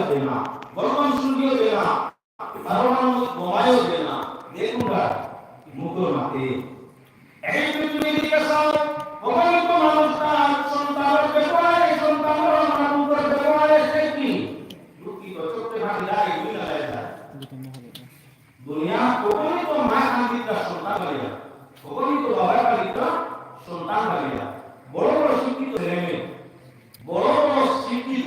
দেয় না বর্তমান শুনকেও দেয় না পারমাণবিক বোমায়ও দেয় না দেখুন মুখর মাতে এই পৃথিবী দিকে সব অগণিত মানুষ তার সন্তানের ব্যবহারে, সন্তানের মানুষের ব্যবহারে সে কি দুঃখিত, চোখে ভাঙি যায় দুই না যায়। দুনিয়া অগণিত মা কান্দিতা সন্তান বালিয়া অগণিত বাবা কান্দিতা সন্তান বালিয়া বড় বড় শিক্ষিত ছেলে মেয়ে, বড় বড় শিক্ষিত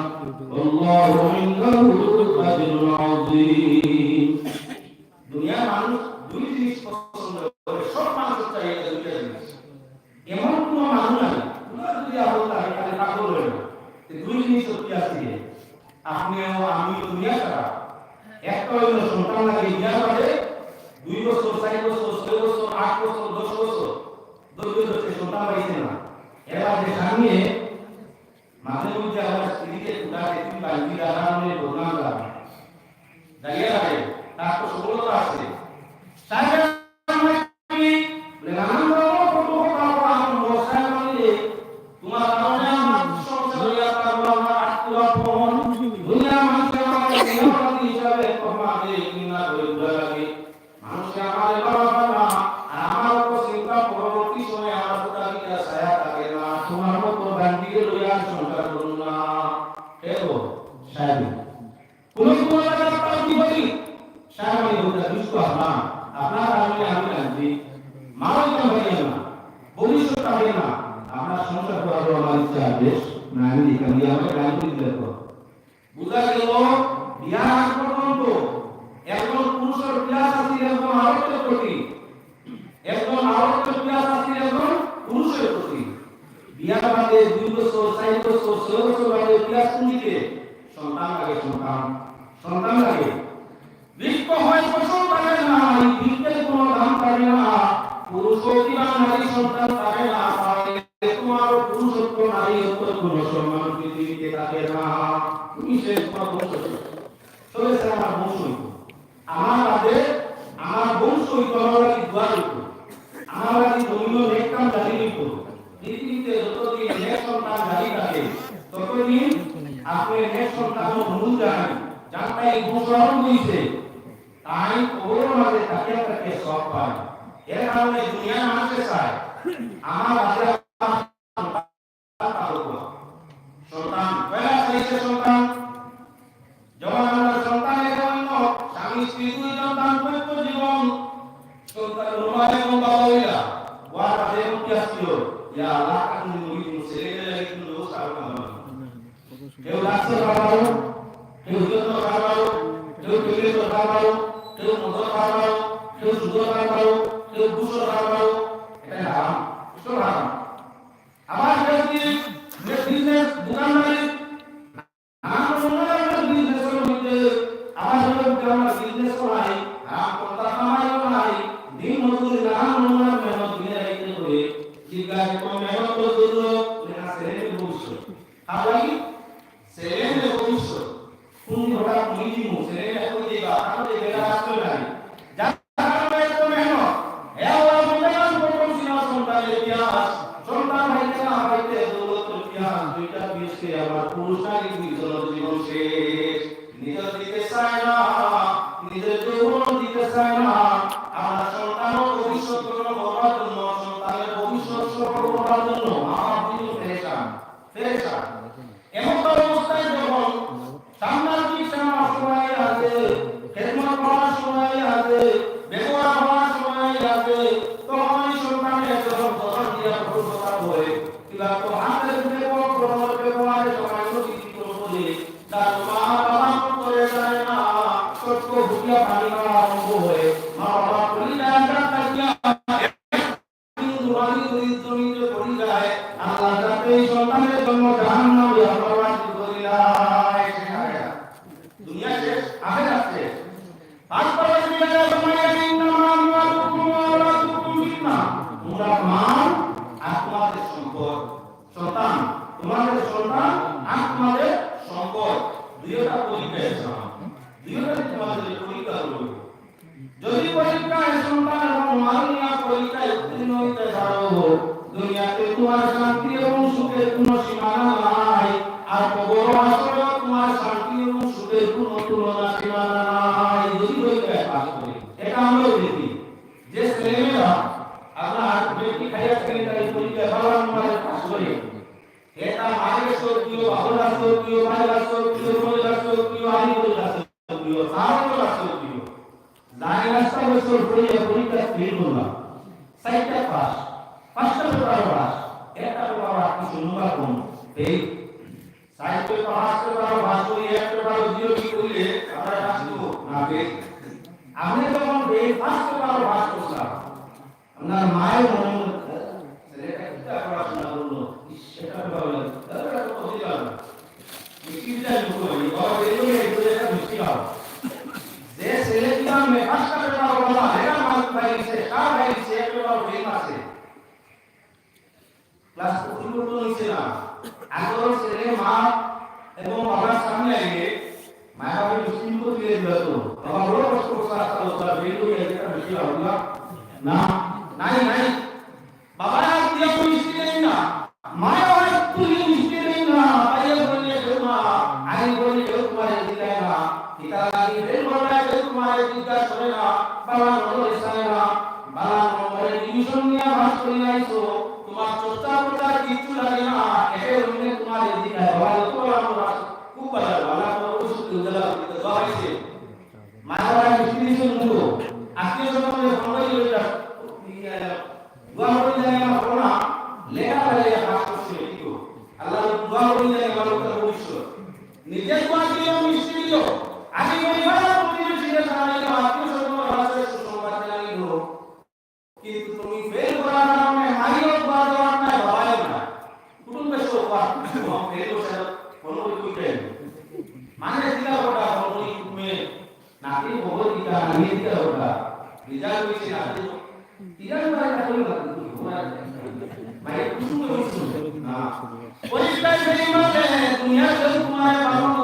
আল্লাহু ইনদাহু আজরুন আযীম দুনিয়ার মানুষ দুই জিনিস পছন্দ করে, সব মানুষের চাহিদা দুইটা জিনিস এমন কোন মানুষ নাই তোমরা যদি আরও তাহলে পাগল হয়ে যাবে। দুই জিনিস সত্যি আছে আপনিও আমি দুনিয়া ছাড়া, একটা হইল সন্তান লাগে বিয়া করে দুই বছর, চার বছর, ছয় বছর, আট বছর, দশ বছর দশ বছর সন্তান পাইছে না এবার যে সামনে মাঝে মধ্যে আমার স্ত্রীকে কুটাতে তুমি বাড়ি দাঁড়ানোর বদনাম যাবে দাঁড়িয়ে যাবে তার তো সফলতা আছে সাহেব বলে নানান ধরনের কত কথা আমার বসায় মানে তোমার কারণে আমার সংসার হইয়া পারব আমার আত্মীয় আপন দুনিয়া মানুষকে আমাকে নিয়মবাদী হিসাবে কমাবে কিনা করে ঘুরে লাগে মানুষকে আমার বাবা বাবা আর আমার উপর চিন্তা পরবর্তী সময় আমার পুরা বিটা ছায়া থাকে না তোমার মতো ব্যান্ডিকে লইয়া সংসার করুন না। সাহেব তুমি কোন জায়গায় আপনার কি বলি সাহেব আমি বলতে দুষ্ট আপনার আপনার কারণে আমি জানছি মারাই তো ভাই না ভবিষ্যৎ হবে না আপনার সংসার করার আমার বেশ না আমি লিখাম দিয়ে আমাকে গান করে দিলে বুঝা গেল বিয়া আগ পর্যন্ত একজন পুরুষের পিয়াস আছে একজন আরতের প্রতি একজন আরতের পিয়াস আছে একজন পুরুষের প্রতি বিয়া বাদে দুই বছর চার বছর ছয় বছর বাদে পিয়াস কুমিতে সন্তান লাগে সন্তান সন্তান লাগে বৃক্ষ হয় ফসল পাবে না বৃক্ষের কোনো দাম পাবে না পুরুষ কিংবা নারী সন্তান পাবে না তোমার পুরুষত্ব নারীত্ব কোনো সম্মান পৃথিবীতে থাকে না, তুমি সে তোমার বংশ চলেছে আমার বংশ। আমার বাদে আমার বংশ হইতো আমার লাগি দোয়া হইতো আমার লাগি জমিও নেক কাম জারি হইতো পৃথিবীতে যতদিন নেক সন্তান জারি থাকে, ততদিন আপনি নেক সন্তান ভুল যান যানটা এই বংশ আরম্ভ হইছে। তাই ওর মাঝে তাকে তাকে সব পায়। এর কারণে দুনিয়ার মানুষে চায়, আমার বাদে সন্তান পয়লা চাইছে সন্তান যখন আমরা সন্তানের জন্য স্বামী স্ত্রী দুইজন দাম্পত্য জীবন সন্তান রোমা এবং বাবা হইলা ওয়ার বাদে এবং কি আসছিল ইয়া আল্লাহ কাকুনি মুড়ি তুমি ছেলে গেলে কিন্তু ব্যবস্থা করতে হবে কেউ ডাক্তার খাওয়াবো কেউ যত্ন খাওয়াবো কেউ টেবিলে খাওয়াবো কেউ মদ খাওয়াবো কেউ সুদ খাওয়াবো কেউ ঘুষ খাওয়াবো এটা হারাম সব হারাম আবার কেউ কি বিজনেস দোকানদারি আমার মনে হয় বিজনেস করতে আমার মনে হয় আমরা বিজনেস করাই আর কথা কামাই করাই দিন মজুরি নানান মনে মেহনত দিনে রাখতে করে জিজ্ঞাসা করে মেহনত করল লেখা ছেলে ভবিষ্যৎ হাওয়াই ছেলে ভবিষ্যৎ কোন হঠাৎ মিটি মু ছেলে এখন যে বাবা যে বেলা আসতে নাই যার কারণে এত মেহনত হে আল্লাহ মূল্যবান প্রথম সিনা সন্তানের ইতিহাস সন্তান হইতে না হইতে দৌলতের ইতিহাস দুইটা বিষকে আমার পুরুষ নারী দুইজন জীবন শেষ। নিজের দিকে চায় না। দুনিয়া শেষ আখেরা শেষ তারপরে তোমরা মা আর তোমাদের সম্পদ সন্তান তোমাদের সন্তান আর তোমাদের সম্পদ দুইটা পরিবেশ আমার আসলে তোমার শান্তি এবং সুখের কোনো তুলনা সীমানা নাই যদি পরীক্ষায় পাস করে এটা আমরাও দেখি। যে ছেলেমেয়েরা আপনার খাইয়া খেলে, তাই পরীক্ষায় ভালো নম্বরে পাস করে এটা মায়ের সত্যিও বাবার সত্যিও ভাইয়ের সত্যিও বোনের সত্যিও আলী বোনের সত্যিও সাহায্যের সত্যিও nine রাস্তা বছর পড়িয়া পরীক্ষা ফেল করলাম। সাইটটা পাস পাঁচটা পেপার পাস একটা পেপার আপনি শুনবা কোন এই site paper pass paper pass করি এক পেপার জিরো কি করলে আমরা পাস করব না বে আমি যখন এই ফার্স্ট পেপার পাস করলাম আপনার মায়ের মনে মনে ছেলেটা কি পড়াশোনা করল ইস, সেটা পেপার হলো তাহলে তো বুঝতে পারবে মিষ্টিটা লুকো এই বাবা এগুলো এগুলো একটা মিষ্টি খাও যে ছেলে কিনা মেকাশটা পেপার বলা এরা মাল পাইছে কার পাইছে এক পেপার ফেম আছে ক্লাস পরিবর্তন হয়েছে না আগর ছেলে, মা এবং বাবার সামনে আগে মায়া বাবা মুসলিম को দিয়ে দিল। তো বাবা বড় কষ্ট করছে আসলে তার বেলু এটা বেশি হবে না, নাই নাই। বাবা দিয়া কোন মিষ্টি দেই না। মায়া বাবা তুই মিষ্টি দেই না। আইয়া বললে মা আই বললে তোমার দিলাই না। পিতা লাগি বেল বলা তোমার দিদা করে না। বাবা নজর ইসায় না। বাবা নম্বরে ডিভিশন নিয়ে পাস করে নাইছো তোমার চর্চা প্রচার কিছু তোমার দিদা বাবা তো আমরা খুব ভালো করে করছে ঠিক আল্লাহ দোয়া করে জানি আমার উত্তর ভবিষ্যৎ। নিজের দোয়া আমি পরিবার প্রতিবেশীদের ಸಿಗ್ತಾ ಹೊರಟ ಭಗವದ್ಗೀತೆ ಮೇಲೆ ನಾಟಿ ಭಗವದ್ಗೀತೆ ಅನೇಕ ಹೊರಟ ನಿಜಾನ ವಿಷಯ ಅದು ಇದನ್ನ ಮಾಡಿ ಬಂತು मैं कुछ नहीं सुन ना कोई का नहीं मत है दुनिया सब तुम्हारे पास